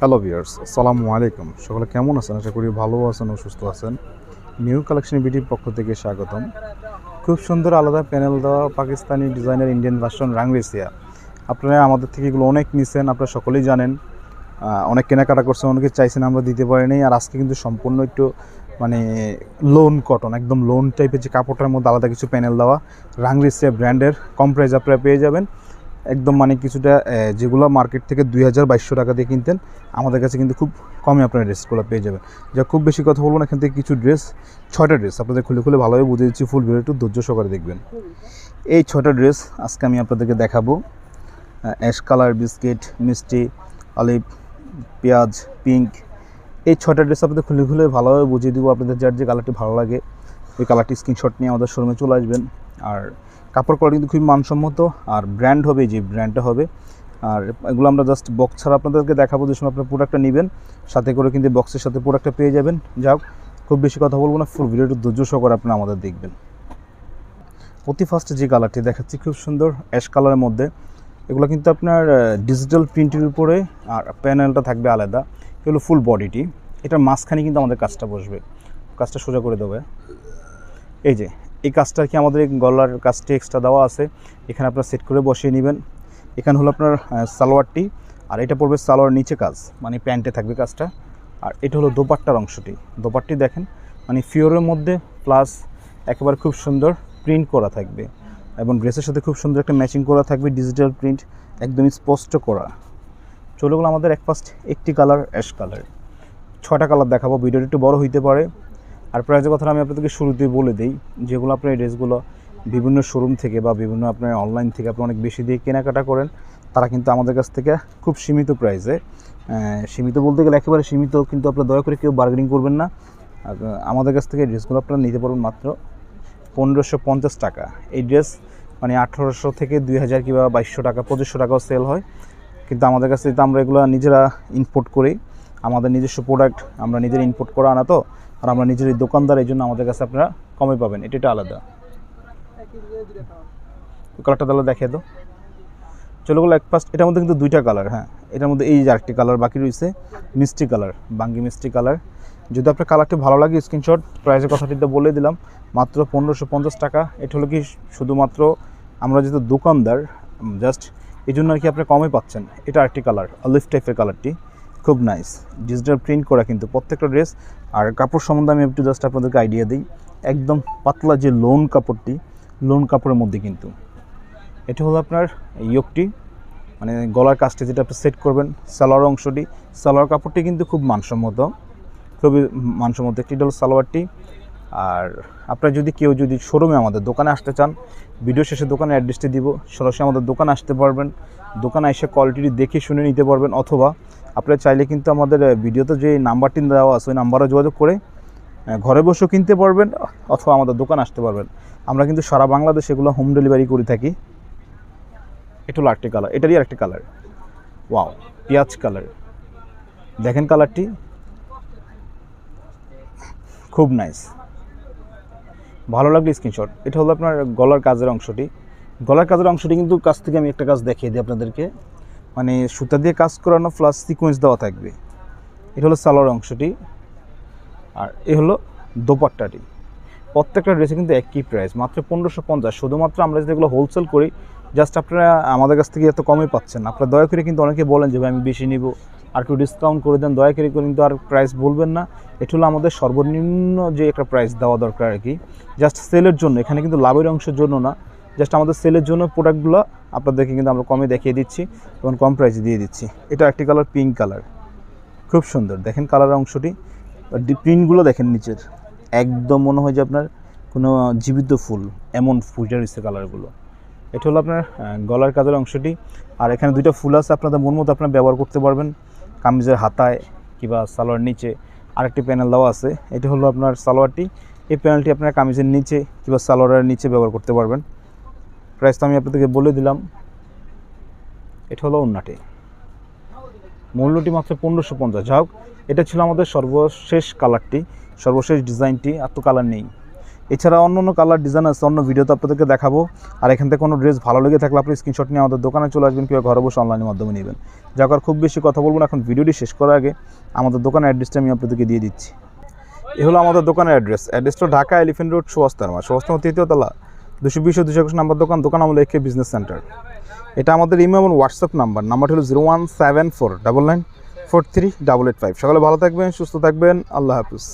Hello viewers আসসালামু আলাইকুম। সকলে কেমন আছেন? আশা করি ভালো আছেন ও সুস্থ আছেন। নিউ কালেকশন বিটির পক্ষ থেকে স্বাগতম। খুব সুন্দর আলাদা প্যানেল দেওয়া পাকিস্তানি ডিজাইনের ইন্ডিয়ান ভার্সন রাংরেসিয়া। আপনারা আমাদের থেকে এগুলো অনেক নিছেন, আপনারা সকলেই জানেন। অনেক কেনাকাটা করছেন, অনেকে চাইছেন আমরা দিতে পারিনি আর আজকে কিন্তু সম্পূর্ণ একটু মানে লোন কটন একদম লোন টাইপের যে কাপড়টার মধ্যে আলাদা কিছু প্যানেল দেওয়া রাংরেসিয়া ব্র্যান্ডের কম প্রাইস আপনারা পেয়ে যাবেন। একদম মানে কিছুটা যেগুলো মার্কেট থেকে দুই হাজার বাইশশো টাকা দিয়ে কিনতেন, আমাদের কাছে কিন্তু খুব কমে আপনারা ড্রেসগুলো পেয়ে যাবেন। যা খুব বেশি কথা বলব না, এখান থেকে কিছু ড্রেস ছয়টা ড্রেস আপনাদের খুলে খুলে ভালোভাবে বুঝে দিচ্ছি ফুল ভিডিও একটু ধৈর্য সহকারে দেখবেন। এই ছয়টা ড্রেস আজকে আমি আপনাদেরকে দেখাবো। অ্যাশ কালার বিস্কিট মিষ্টি অলিভ পেঁয়াজ পিঙ্ক এই ছয়টা ড্রেস আপনাদের খুলে খুলে ভালোভাবে বুঝিয়ে দেবো, আপনাদের যার যে কালারটি ভালো লাগে, ওই কালারটি স্ক্রিনশট নিয়ে আমাদের শোরুমে চলে আসবেন। আর কাপড় কোয়ালিটি কিন্তু খুবই মানসম্মত আর ব্র্যান্ড হবে যে ব্র্যান্ডটা হবে। আর এগুলো আমরা জাস্ট বক্স ছাড়া আপনাদেরকে দেখাবো যে সময় আপনার প্রোডাক্টটা নেবেন, সাথে করে কিন্তু বক্সের সাথে প্রোডাক্টটা পেয়ে যাবেন। যাক, খুব বেশি কথা বলব না ফুল ভিডিওটা ধৈর্য সহকারে আপনারা আমাদের দেখবেন। অতি ফার্স্ট যে কালারটি দেখাচ্ছি খুব সুন্দর অ্যাশ কালারের মধ্যে, এগুলো কিন্তু আপনার ডিজিটাল প্রিন্টের উপরে আর প্যানেলটা থাকবে আলাদা। এগুলো ফুল বডিটি এটার মাঝখানে কিন্তু আমাদের কাজটা বসবে। কাজটা সোজা করে দেবে। এই যে এই কাজটা কি আমাদের গলার কাজটি এক্সট্রা দেওয়া আছে? এখানে আপনার সেট করে বসিয়ে নেবেন। এখানে হলো আপনার সালোয়ারটি, আর এটা পড়বে সালোয়ার নিচে কাজ মানে প্যান্টে থাকবে কাজটা। আর এটা হলো দোপাট্টার অংশটি। দোপাট্টি দেখেন মানে ফিওরের মধ্যে প্লাস একেবারে খুব সুন্দর প্রিন্ট করা থাকবে। এবং ড্রেসের সাথে খুব সুন্দর একটা ম্যাচিং করা থাকবে ডিজিটাল প্রিন্ট একদমই স্পষ্ট করা। চলে গেলো আমাদের এক ফার্স্ট একটি কালার অ্যাশ কালার ছটা কালার দেখাবো, ভিডিওটা একটু বড় হইতে পারে। আর প্রাইজের কথা আমি আপনাদেরকে শুরুতেই বলে দিই, যেগুলো আপনার এই ড্রেসগুলো বিভিন্ন শোরুম থেকে বা বিভিন্ন আপনার অনলাইন থেকে আপনি অনেক বেশি দিয়ে কেনাকাটা করেন, তারা কিন্তু আমাদের কাছ থেকে খুব সীমিত প্রাইসে সীমিত বলতে গেলে একেবারে সীমিত, কিন্তু আপনার দয়া করে কেউ বার্গেনিং করবেন না। আমাদের কাছ থেকে ড্রেসগুলো আপনারা নিতে পারবেন মাত্র পনেরোশো পঞ্চাশ টাকা। এই ড্রেস মানে আঠারোশো থেকে দুই হাজার কিংবা বাইশশো টাকা, পঁচিশশো টাকাও সেল হয়। কিন্তু আমাদের কাছে তো আমরা এগুলো নিজেরা ইম্পোর্ট করি। আমাদের নিজস্ব প্রোডাক্ট আমরা নিজেরা ইম্পোর্ট করা আনা তো আর আমরা নিজেরই দোকানদার, এই জন্য আমাদের কাছে আপনারা কমে পাবেন। এটা এটা আলাদা। কালারটা তাহলে দেখে তো চলো গুলো এক ফার্স্ট এটার মধ্যে কিন্তু দুইটা কালার হ্যাঁ। এটার মধ্যে এই যে আরেকটি কালার বাকি রয়েছে, মিষ্টি কালার বাঙ্গি মিষ্টি কালার যদি আপনার কালারটি ভালো লাগে স্ক্রিনশট প্রাইসের কথাটি তো বলে দিলাম, মাত্র পনেরোশো পঞ্চাশ টাকা। এটা হলো কি শুধুমাত্র আমরা যেহেতু দোকানদার জাস্ট এই জন্য আর কি আপনি কমে পাচ্ছেন। এটা আরেকটি কালার অলিভ টাইপের কালারটি খুব নাইস ডিজিটাল প্রিন্ট করা কিন্তু প্রত্যেকটা ড্রেস আর কাপড় সম্বন্ধে আমি একটু জাস্ট আপনাদেরকে আইডিয়া দিই। একদম পাতলা যে লোন কাপড়টি লোন কাপড়ের মধ্যে কিন্তু। এটা হলো আপনার ইয়োকটি মানে গলার কাজটি যেটা আপনি সেট করবেন, সালোয়ার অংশটি। সালোয়ার কাপড়টি কিন্তু খুব মানসম্মত। খুবই মানসম্মত। একটি হলো সালোয়ারটি। আর আপনার যদি কেউ যদি শোরুমে আমাদের দোকানে আসতে চান ভিডিও শেষে দোকানের অ্যাড্রেসটি দিব, সরাসরি আমাদের দোকানে আসতে পারবেন। দোকানে এসে কোয়ালিটি দেখে শুনে নিতে পারবেন, অথবা আপনারা চাইলে কিন্তু আমাদের ভিডিওতে যে নাম্বারটি দেওয়া আছে, ওই নাম্বারে যোগাযোগ করে ঘরে বসেও কিনতে পারবেন, অথবা আমাদের দোকান আসতে পারবেন। আমরা কিন্তু সারা বাংলাদেশে এগুলো হোম ডেলিভারি করে থাকি। এটা হলো আরেকটি কালার এটারই আরেকটি কালার ওয়াও পেঁয়াজ কালার দেখেন কালারটি খুব নাইস ভালো লাগলে স্ক্রিনশট এটা হলো আপনার গলার কাজের অংশটি। গলার কাজের অংশটি কিন্তু কাছ থেকে আমি একটা কাজ দেখিয়ে দিই আপনাদেরকে। মানে সুতা দিয়ে কাজ করানো প্লাস সিকোয়েন্স দেওয়া থাকবে। এটা হলো সালোয়ার অংশটি। আর এ হলো দোপাট্টাটি। প্রত্যেকটা ড্রেসে কিন্তু একই প্রাইস মাত্র পনেরোশো পঞ্চাশ। শুধুমাত্র আমরা যদি এগুলো হোলসেল করি জাস্ট আপনারা আমাদের কাছ থেকে এত কমে পাচ্ছেন আপনারা দয়া করে কিন্তু অনেকে বলেন যে, ভাই আমি বেশি নিব। আর কেউ ডিসকাউন্ট করে দেন, দয়া করে কিন্তু আর প্রাইস বলবেন না। এটা হলো আমাদের সর্বনিম্ন যে একটা প্রাইস দেওয়া দরকার আর কি। জাস্ট সেলের জন্য, এখানে কিন্তু লাভের অংশের জন্য না। জাস্ট আমাদের সেলের জন্য প্রোডাক্টগুলো আপনাদেরকে কিন্তু আমরা কমে দেখিয়ে দিচ্ছি এবং কম প্রাইসে দিয়ে দিচ্ছি। এটা একটি কালার পিঙ্ক কালার খুব সুন্দর। দেখেন কালার অংশটি। প্রিন্টগুলো দেখেন নিচের। একদম মনে হয় যে আপনার কোনো জীবিত ফুল, এমন ফুলটা রয়েছে কালারগুলো এটা হলো আপনার গলার কাজের অংশটি। আর এখানে দুইটা ফুল আছে, আপনাদের মন মতো আপনার ব্যবহার করতে পারবেন। কামিজের হাতায় কিংবা সালোয়ার নিচে আরেকটি প্যানেল দেওয়া আছে। এটি হলো আপনার সালোয়ারটি। এই প্যানেলটি আপনার কামিজের নিচে কিংবা সালোয়ারের নিচে ব্যবহার করতে পারবেন। প্রাইস তো আমি আপনাদেরকে বলে দিলাম। এটা হলো অন্যটি মূল্যটি মাত্র পনেরোশো পঞ্চাশ। যাই হোক, এটা ছিল আমাদের সর্বশেষ কালারটি সর্বশেষ ডিজাইনটি আর তো কালার নেই। এছাড়া অন্য অন্য কালার ডিজাইন আছে, অন্য ভিডিওতে আপনাদেরকে দেখাবো। আর এখান থেকে কোনো ড্রেস ভালো লেগে থাকলে আপনি স্ক্রিনশট নিয়ে আমাদের দোকানে চলে আসবেন, কিংবা ঘরে বসে অনলাইনের মাধ্যমে নেবেন। যার খুব বেশি কথা বলব না, এখন ভিডিওটি শেষ করার আগে আমাদের দোকানের অ্যাড্রেসটা আমি আপনাদেরকে দিয়ে দিচ্ছি। এ হলো আমাদের দোকানের অ্যাড্রেস অ্যাড্রেসটা ঢাকা এলিফেন্ট রোড সুয়াস্তারমা তৃতীয় তলা, দুশো বিশ দুশো একুশ নাম্বার দোকান দোকান আমল একে বিজনেস সেন্টার এটা আমাদের ইমেল এবং হোয়াটসঅ্যাপ নাম্বার নাম্বার হলো zero one seven four double nine four three double eight five সকালে ভালো থাকবেন, সুস্থ থাকবেন, আল্লাহ হাফিজ।